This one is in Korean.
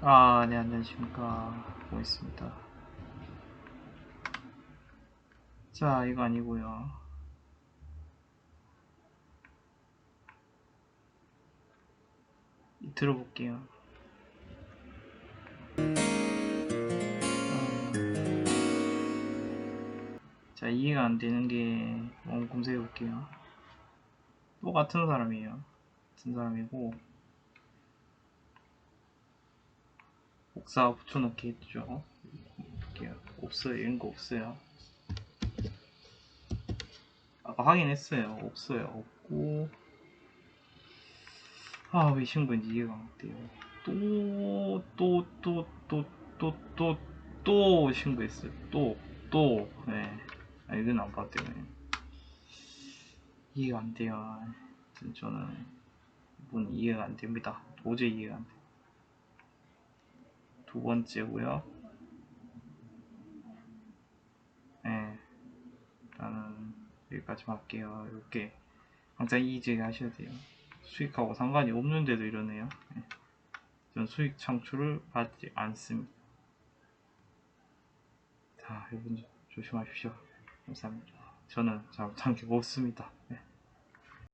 아, 네, 안녕하십니까. 보고 있습니다. 자, 이거 아니고요 들어볼게요. 어, 자, 이해가 안 되는 게, 검색해 볼게요. 또 같은 사람이에요. 같은 사람이고, 복사 붙여넣기 했죠. 볼게요. 없어요. 이런 거 없어요. 아까 확인했어요. 없어요. 없고, 아, 왜 신고인지 이해가 안 돼요. 또, 또, 또, 또, 또, 또, 또 신고했어요. 또, 또, 네. 아, 이건 안 봤대요. 네. 이해가 안 돼요. 저는, 이분 이해가 안 됩니다. 도저히 이해가 안 돼요. 두 번째고요. 네. 일단은, 여기까지 할게요. 이렇게, 항상 이의제기 하셔야 돼요. 수익하고 상관이 없는데도 이러네요. 네. 전 수익 창출을 받지 않습니다. 자, 여러분 조심하십시오. 감사합니다. 저는 잘못한 게 없습니다. 네.